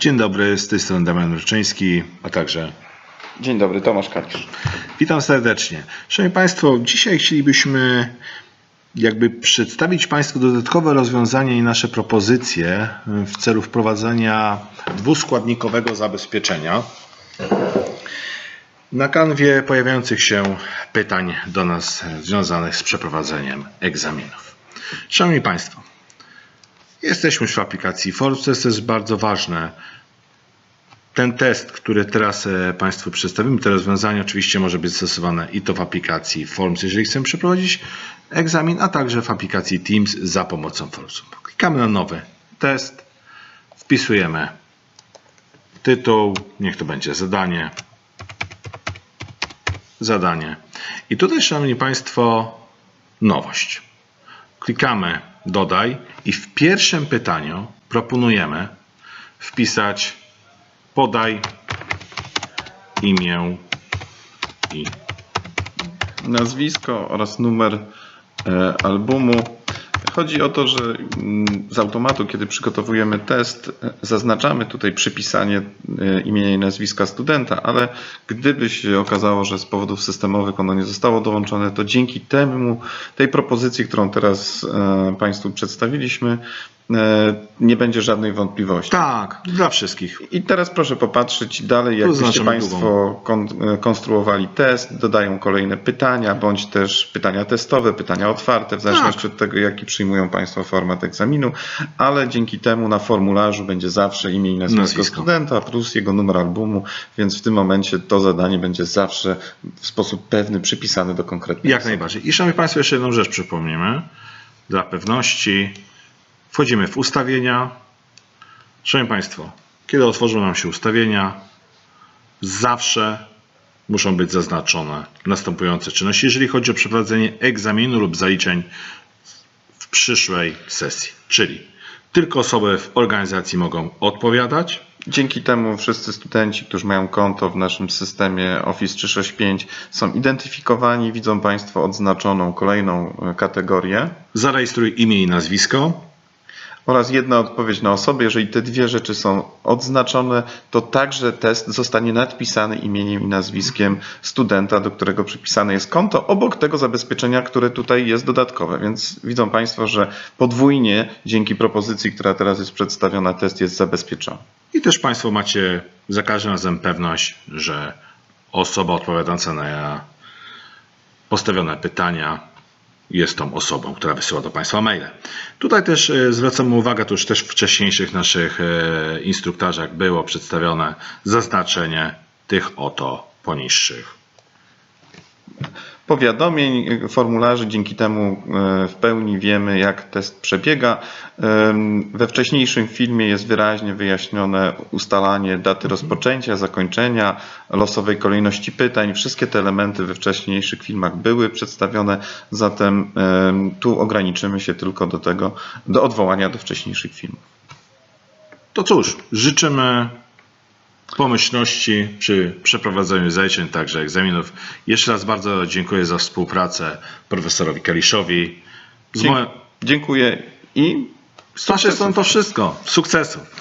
Dzień dobry, z tej strony Damian Ryczyński, a także Dzień dobry, Tomasz Kalisz. witam serdecznie. Szanowni Państwo, dzisiaj chcielibyśmy jakby przedstawić Państwu dodatkowe rozwiązania i nasze propozycje w celu wprowadzenia dwuskładnikowego zabezpieczenia na kanwie pojawiających się pytań do nas związanych z przeprowadzeniem egzaminów. Szanowni Państwo, jesteśmy już w aplikacji Forces, to jest bardzo ważne. Ten test, który teraz e, Państwu przedstawimy, to rozwiązanie oczywiście może być stosowane i to w aplikacji Forms, jeżeli chcemy przeprowadzić egzamin, a także w aplikacji Teams za pomocą Formsów. Klikamy na nowy test, wpisujemy tytuł, niech to będzie zadanie, zadanie. I tutaj, Szanowni Państwo, nowość. Klikamy dodaj i w pierwszym pytaniu proponujemy wpisać podaj imię i Nazwisko oraz numer e, albumu. Chodzi o to, że mm, z automatu, kiedy przygotowujemy test, e, zaznaczamy tutaj przypisanie e, imienia i nazwiska studenta, ale gdyby się okazało, że z powodów systemowych ono nie zostało dołączone, to dzięki temu, tej propozycji, którą teraz e, Państwu przedstawiliśmy, nie będzie żadnej wątpliwości. tak, dla wszystkich. I teraz proszę popatrzeć dalej, jakbyście zaznaczamy Państwo kon, konstruowali test, dodają kolejne pytania, bądź też pytania testowe, pytania otwarte, w zależności Tak. od tego, jaki przyjmują Państwo format egzaminu, ale dzięki temu na formularzu będzie zawsze imię i nazwisko, Nazwisko. studenta plus jego numer albumu, więc w tym momencie to zadanie będzie zawsze w sposób pewny przypisane do konkretnej Jak osoby. najbardziej. I Szanowni Państwo, jeszcze jedną rzecz przypomnimy. Dla pewności wchodzimy w ustawienia. Szanowni Państwo, kiedy otworzą nam się ustawienia, zawsze muszą być zaznaczone następujące czynności, jeżeli chodzi o przeprowadzenie egzaminu lub zaliczeń w przyszłej sesji. Czyli tylko osoby w organizacji mogą odpowiadać, Dzięki temu wszyscy studenci, którzy mają konto w naszym systemie Office 365 są identyfikowani, widzą Państwo odznaczoną kolejną kategorię zarejestruj imię i nazwisko, oraz jedna odpowiedź na osobę. Jeżeli te dwie rzeczy są odznaczone, to także test zostanie nadpisany imieniem i nazwiskiem studenta, do którego przypisane jest konto, obok tego zabezpieczenia, które tutaj jest dodatkowe. Więc widzą Państwo, że podwójnie dzięki propozycji, która teraz jest przedstawiona, test jest zabezpieczony. I też Państwo macie za każdym razem pewność, że osoba odpowiadająca na postawione pytania jest tą osobą, która wysyła do Państwa maile. Tutaj też e, zwracam uwagę, to już też w wcześniejszych naszych e, instruktażach było przedstawione zaznaczenie tych oto poniższych. Powiadomień, formularzy. Dzięki temu e, w pełni wiemy, jak test przebiega. Em, We wcześniejszym filmie jest wyraźnie wyjaśnione ustalanie daty rozpoczęcia, zakończenia, losowej kolejności pytań. Wszystkie te elementy we wcześniejszych filmach były przedstawione, zatem em, tu ograniczymy się tylko do tego, do odwołania do wcześniejszych filmów. To cóż, życzymy pomyślności przy przeprowadzaniu zajęć, także egzaminów. Jeszcze raz bardzo dziękuję za współpracę profesorowi Kaliszowi. Z, Dzie- moje, Dziękuję i z naszej strony to wszystko. Sukcesów.